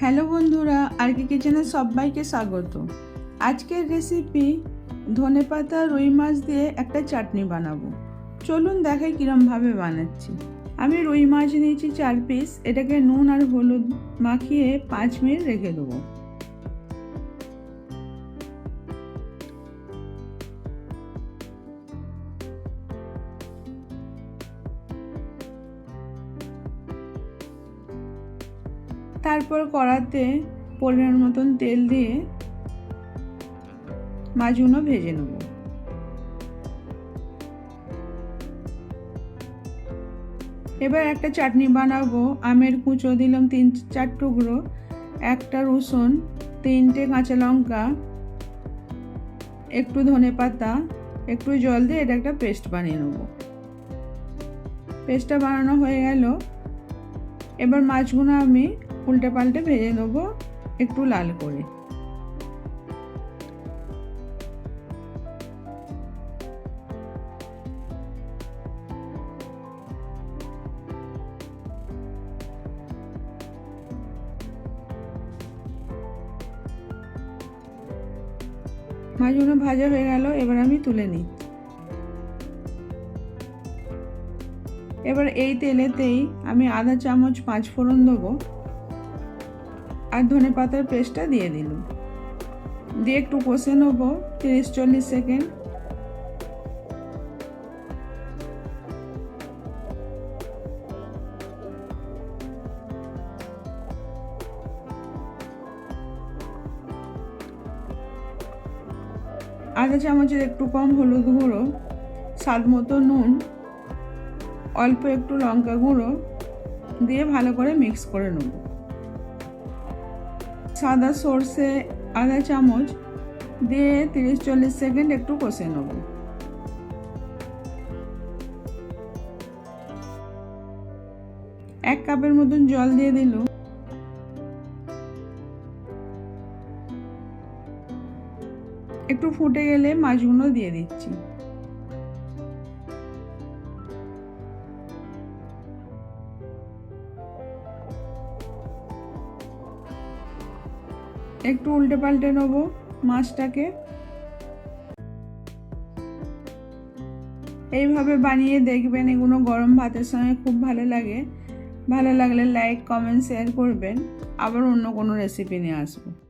Hello বন্ধুরা আর কি কিচেনে সবাইকে স্বাগত। আজকের রেসিপি ধনে পাতা রুই মাছ দিয়ে একটা চাটনি বানাবো। চলুন দেখাই কীরমভাবে বানাচ্ছি। আমি রুই মাছ নিয়েছি চার পিস এটাকে নুন আর হলুদ মাখিয়ে পাঁচ মিনিট রেখে দেবো। তারপর কড়াতে পরিমাণ মতন তেল দিয়ে মাছগুলো ভেজে নেব। এবার একটা চাটনি বানাবো। আমের কুঁচো দিলাম তিন, চার টুকরো। একটা রসুন, তিনটে কাঁচা লঙ্কা, একটু ধনে পাতা, একটু জল দিয়ে এটা একটা পেস্ট বানিয়ে নেব। পেস্টটা বানানো হয়ে গেল। এবার মাছগুলো আমি উল্টে পাল্টে ভেজে নেব একটু লাল করে। মাছগুলো ভাজা হয়ে গেল, এবার আমি তুলে নিই। এবার এই তেলেতেই আমি আধা চামচ পাঁচ ফোড়ন দেবো। আর ধনে পাতার পেস্টটা দিয়ে দিলাম। দিয়ে একটু কষে নেব, তিরিশ চল্লিশ সেকেন্ড। আধা চামচের একটু কম হলুদ গুঁড়ো, স্বাদ মতো নুন, অল্প একটু লঙ্কা গুঁড়ো দিয়ে ভালো করে মিক্স করে নেব। সাদা সর্ষে আধা চামচ দিয়ে তিরিশ চল্লিশ সেকেন্ড একটু কষে নেব। এক কাপের মতন জল দিয়ে দিল। একটু ফুটে গেলে মাছগুলো দিয়ে দিচ্ছি। একটু উল্টে পাল্টে নেব মাছটাকে। এইভাবে বানিয়ে দেখবেন, এগুলো গরম ভাতের সঙ্গে খুব ভালো লাগে। ভালো লাগলে লাইক কমেন্ট শেয়ার করবেন। আবার অন্য কোনো রেসিপি নিয়ে আসব।